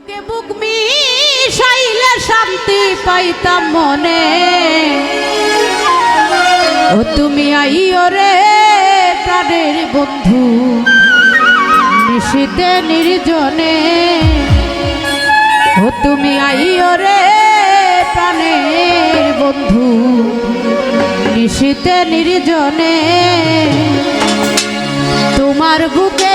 বুকে বুক মিশাইলে শান্তি পাইতাম মনে। ও তুমি আইও রে প্রাণের বন্ধু, নিশীতে নির্জনে। ও তুমি আইও রে প্রাণের বন্ধু, নিশীতে নির্জনে। তোমার বুকে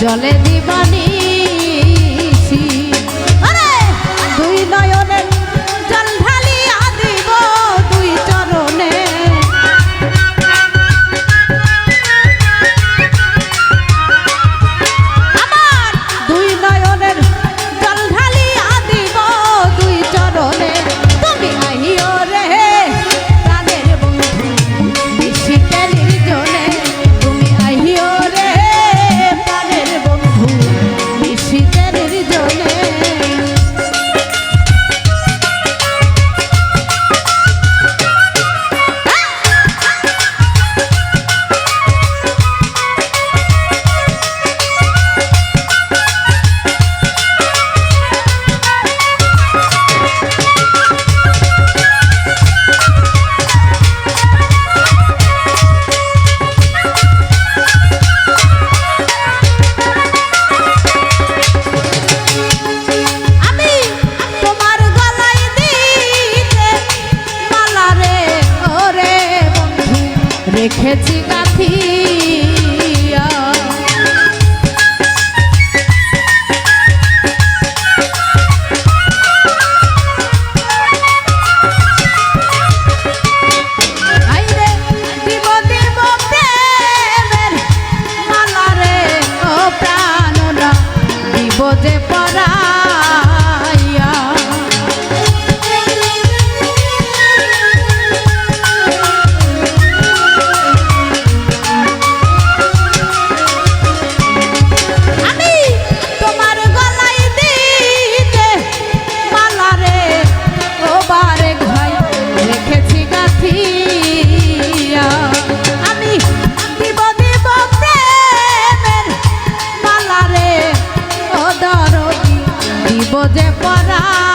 জলে দেখেছি কাথি। যে পরা